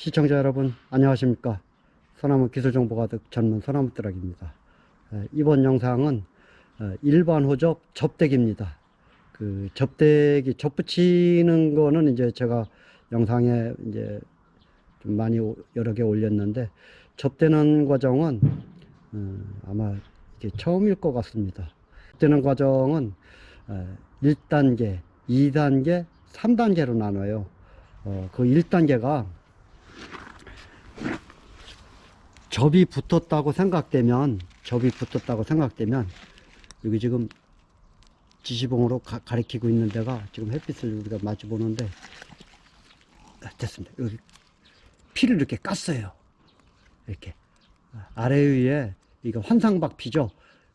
시청자 여러분 안녕하십니까? 소나무 기술정보 가득 전문 소나무 뜨락입니다. 에, 이번 영상은 어, 일반 호접 접대기입니다. 그 접대기 접붙이는 거는 이제 제가 영상에 이제 좀 많이 오- 여러 개 올렸는데 접대는 과정은 어, 아마 이게 처음일 것 같습니다. 접대는 과정은 어, 1단계 2단계 3단계로 나눠요. 어, 그 1단계가 접이 붙었다고 생각되면 접이 붙었다고 생각되면 여기 지금 지시봉으로 가, 가리키고 있는 데가 지금 햇빛을 우리가 마주 보는데 아, 됐습니다. 여기 피를 이렇게 깠어요. 이렇게. 아래 위에 이거 환상박 피죠?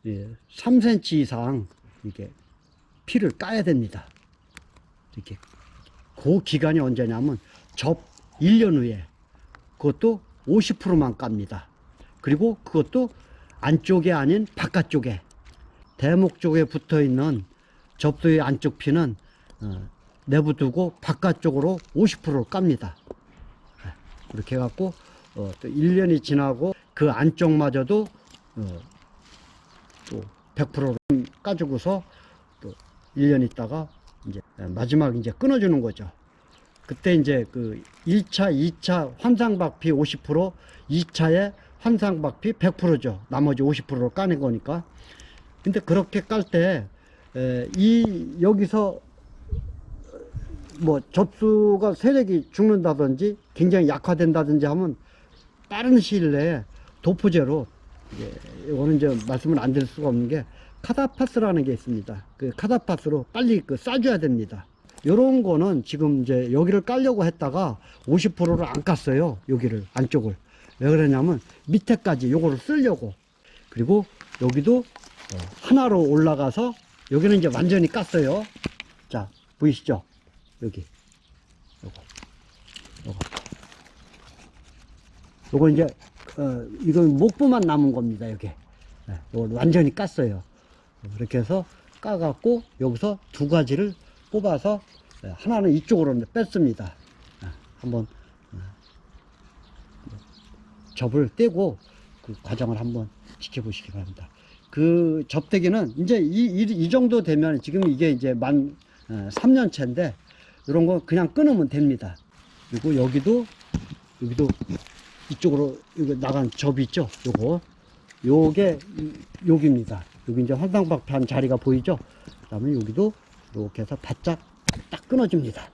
예, 3cm 이상 이게 피를 까야 됩니다. 이렇게. 그 기간이 언제냐면 접 1년 후에. 그것도 50%만 깝니다. 그리고 그것도 안쪽에 아닌 바깥쪽에 대목 쪽에 붙어 있는 접두의 안쪽 피는 어, 내부 두고 바깥쪽으로 50%를 깝니다. 네, 그렇게 해갖고 어, 또 1년이 지나고 그 안쪽마저도 어, 또 100%로 까주고서 또 1년 있다가 이제 마지막 이제 끊어주는 거죠. 그때 이제 그 1차, 2차 환상박피 50%, 2차에 환상박피 100%죠. 나머지 50%로 까는 거니까. 근데 그렇게 깔 때, 에, 이, 여기서 뭐 접수가 세력이 죽는다든지 굉장히 약화된다든지 하면 빠른 시일 내에 도포제로 이제 이거는 이제 말씀을 안 드릴 수가 없는 게 카다파스라는 게 있습니다. 그 카다파스로 빨리 그 싸줘야 됩니다. 요런 거는 지금 이제 여기를 깔려고 했다가 50%를 안 깠어요. 여기를 안쪽을. 왜 그러냐면 밑에까지 요거를 쓰려고. 그리고 여기도 어, 하나로 올라가서 여기는 이제 완전히 깠어요. 자, 보이시죠? 여기. 요거. 요거. 요거 이제 어, 이건 목부만 남은 겁니다. 여기. 네, 완전히 깠어요. 그렇게 해서 까갖고 여기서 두 가지를 뽑아서 예, 하나는 이쪽으로 뺐습니다. 아, 한번 어, 접을 떼고 그 과정을 한번 지켜보시기 바랍니다. 그 접대기는 이제 이, 이, 이 정도 되면 지금 이게 이제 만 어, 3년 차인데 이런 거 그냥 끊으면 됩니다. 그리고 여기도 여기도 이쪽으로 이거 나간 접이 있죠. 요거 요게 이- 여기입니다. 여기 이제 환상박판 자리가 보이죠. 그다음에 여기도 이렇게 해서 바짝 딱 끊어줍니다.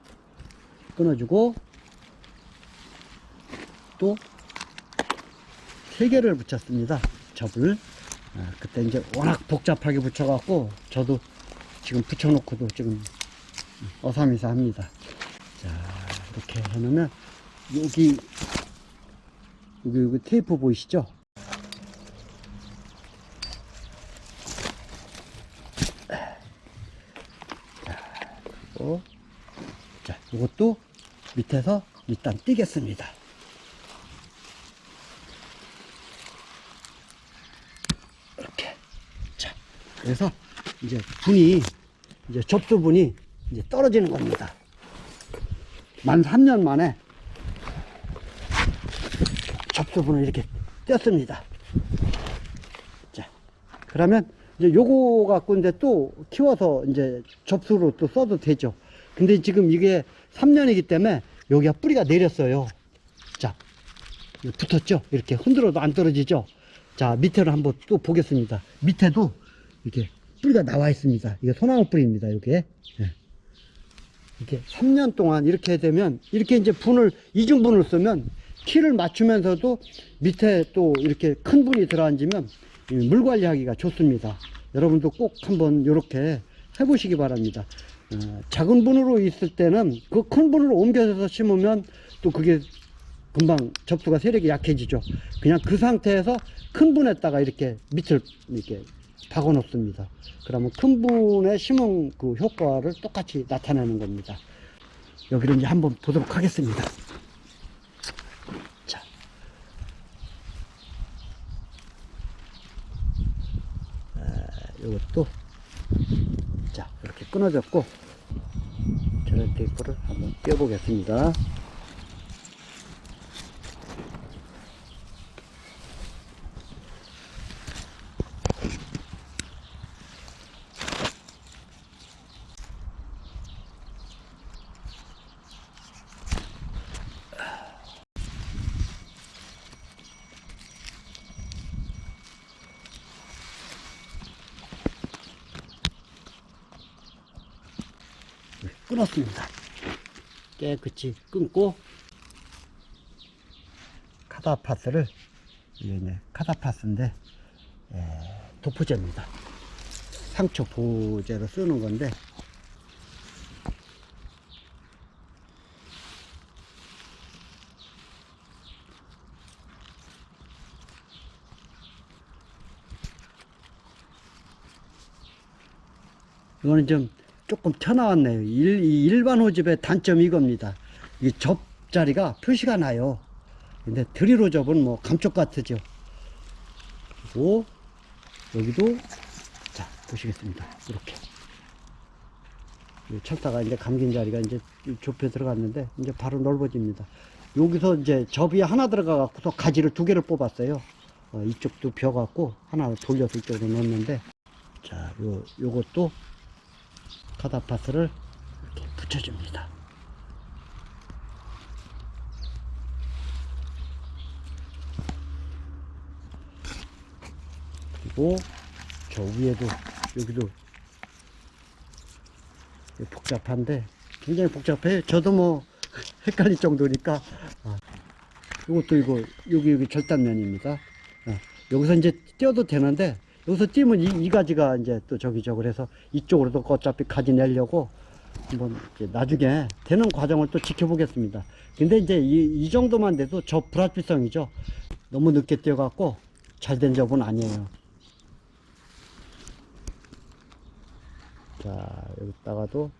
끊어주고 또 세 개를 붙였습니다. 접을 아, 그때 이제 워낙 복잡하게 붙여갖고 저도 지금 붙여놓고도 지금 어삼이사 합니다. 자 이렇게 해놓으면 여기 여기 여기 테이프 보이시죠? 어? 자, 이것도 밑에서 일단 띄겠습니다. 이렇게. 자, 그래서 이제 분이, 이제 접수분이 이제 떨어지는 겁니다. 만 3년 만에 접수분을 이렇게 뗐습니다. 자, 그러면 이제 요거 갖고 이제 또 키워서 이제 접수로 또 써도 되죠. 근데 지금 이게 3년이기 때문에 여기가 뿌리가 내렸어요. 자, 붙었죠? 이렇게 흔들어도 안 떨어지죠? 자, 밑에를 한번 또 보겠습니다. 밑에도 이렇게 뿌리가 나와 있습니다. 이게 소나무 뿌리입니다. 이게. 예. 이렇게 3년 동안 이렇게 되면 이렇게 이제 분을 이중분을 쓰면 키를 맞추면서도 밑에 또 이렇게 큰 분이 들어앉으면 이물 관리하기가 좋습니다. 여러분도 꼭 한번 이렇게 해보시기 바랍니다. 어, 작은 분으로 있을 때는 그 큰 분으로 옮겨서 심으면 또 그게 금방 접수가 세력이 약해지죠. 그냥 그 상태에서 큰 분에다가 이렇게 밑을 이렇게 박아 놓습니다. 그러면 큰 분에 심은 그 효과를 똑같이 나타내는 겁니다. 여기를 이제 한번 보도록 하겠습니다. 자. 이것도 자 이렇게 끊어졌고 저런 테이프를 한번 떼보겠습니다 끊었습니다. 깨끗이 끊고 카다파스를 이제 카다파스인데 에, 도포제입니다. 상처 보호제로 쓰는 건데 이거는 좀 조금 튀어나왔네요. 일, 이 일반 호집의 단점이 이겁니다. 이 접자리가 표시가 나요. 근데 드리로 접은 뭐 감쪽 같으죠. 그리고 여기도 자 보시겠습니다. 이렇게 이 철사가 이제 감긴 자리가 이제 좁혀 들어갔는데 이제 바로 넓어집니다. 여기서 이제 접이 하나 들어가 갖고서 가지를 두 개를 뽑았어요. 어, 이쪽도 벼 갖고 하나 돌려서 이쪽으로 넣었는데 자, 요 요것도 카다파스를 이렇게 붙여줍니다. 그리고 저 위에도 여기도 복잡한데 굉장히 복잡해요. 저도 뭐 헷갈릴 정도니까 아, 이것도 이거 여기 여기 절단면입니다. 아, 여기서 이제 띄어도 되는데 여기서 띄면 이, 이 가지가 이제 또 저기 저기 해서 이쪽으로도 어차피 가지 내려고 한번 나중에 되는 과정을 또 지켜보겠습니다. 근데 이제 이, 이 정도만 돼도 저 불합리성이죠. 너무 늦게 띄어갖고 잘 된 접은 아니에요. 자, 여기다가도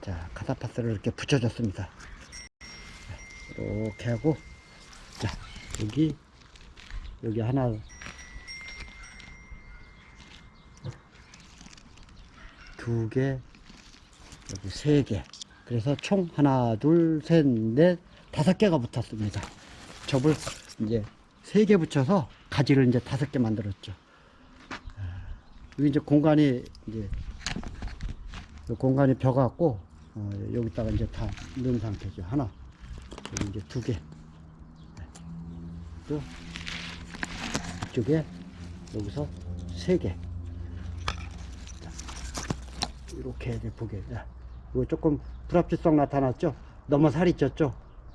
자, 카다 파스를 이렇게 붙여줬습니다. 이렇게 하고, 자, 여기, 여기 하나, 두 개, 여기 세 개. 그래서 총 하나, 둘, 셋, 넷, 다섯 개가 붙었습니다. 접을 이제 세 개 붙여서 가지를 이제 다섯 개 만들었죠. 아, 여기 이제 공간이 이제 요 공간이 벼갖고 어, 여기다가 이제 다 넣은 상태죠. 하나, 여기 이제 두 개, 네. 또 이쪽에 여기서 세 개. 자, 이렇게 이제 보게. 야, 이거 조금 불합리성 나타났죠? 너무 살이 쪘죠?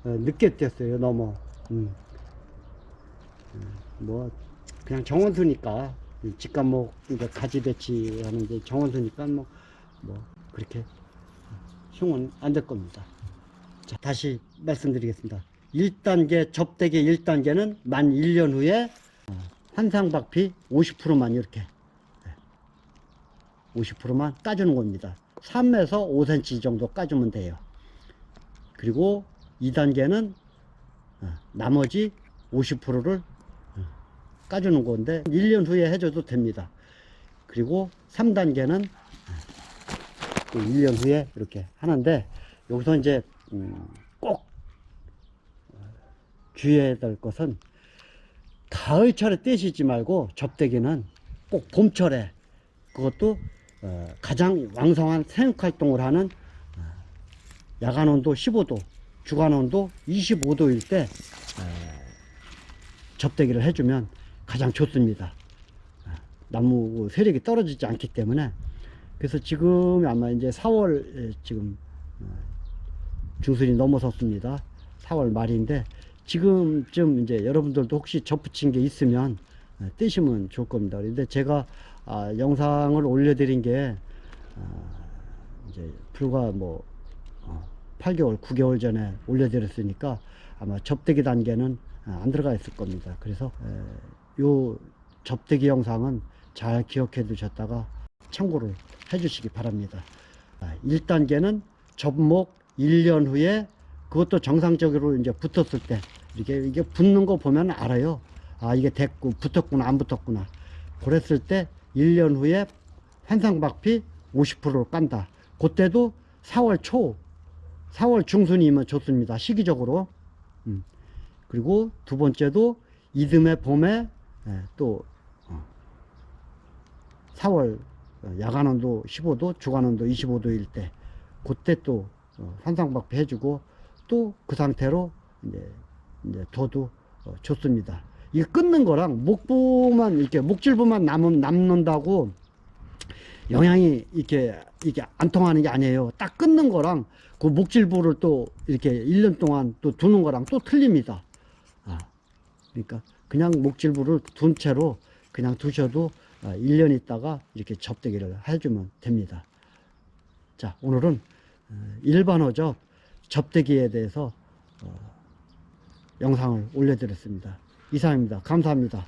어, 늦게 뛰었어요. 너무. 음. 음, 뭐 그냥 정원수니까 직감목 이제 가지 배치 하는 게 정원수니까 뭐 뭐 그렇게 흉은 안 될 겁니다. 자, 다시 말씀드리겠습니다. 1단계 접대기 1단계는 만 1년 후에 어, 환상박피 50%만 이렇게 50%만 까주는 겁니다. 3에서 5cm 정도 까주면 돼요. 그리고 2단계는 어, 나머지 50%를 어, 까주는 건데 1년 후에 해줘도 됩니다. 그리고 3단계는 또 1년 후에 이렇게 하는데 여기서 이제 음, 꼭 어, 주의해야 될 것은 가을철에 떼시지 말고 접대기는 꼭 봄철에 그것도 어, 가장 왕성한 생육 활동을 하는 어, 야간 온도 15도, 주간 온도 25도일 때 어, 접대기를 해주면 가장 좋습니다. 어, 나무 세력이 떨어지지 않기 때문에 그래서 지금 아마 이제 4월 지금 어, 중순이 넘어섰습니다. 4월 말인데 지금쯤 이제 여러분들도 혹시 접붙인 게 있으면 어, 뜨시면 좋을 겁니다. 그런데 제가 아, 영상을 올려드린 게 아, 이제 불과 뭐 어, 8개월, 9개월 전에 올려드렸으니까 아마 접대기 단계는 아, 안 들어가 있을 겁니다. 그래서 에, 요 접대기 영상은 잘 기억해 두셨다가 참고를 해주시기 바랍니다. 아, 1단계는 접목 1년 후에 그것도 정상적으로 이제 붙었을 때 이게 이게 붙는 거 보면 알아요. 아 이게 됐고 붙었구나 안 붙었구나. 그랬을 때 1년 후에 환상박피 50%를 깐다. 그때도 4월 초, 4월 중순이면 좋습니다. 시기적으로. 음. 그리고 두 번째도 이듬해 봄에 예, 또 어, 4월 야간 온도 15도, 주간 온도 25도일 때 그때 또 어, 산상박배 해주고 또 그 상태로 이제 이제 둬도 어, 좋습니다. 이 끊는 거랑 목부만 이렇게 목질부만 남은 남는다고 영양이 이렇게 이게 안 통하는 게 아니에요. 딱 끊는 거랑 그 목질부를 또 이렇게 1년 동안 또 두는 거랑 또 틀립니다. 아, 그러니까 그냥 목질부를 둔 채로 그냥 두셔도 아, 1년 있다가 이렇게 접대기를 해주면 됩니다. 자, 오늘은 어, 일반어적 접대기에 대해서 어, 영상을 올려드렸습니다. 이상입니다. 감사합니다.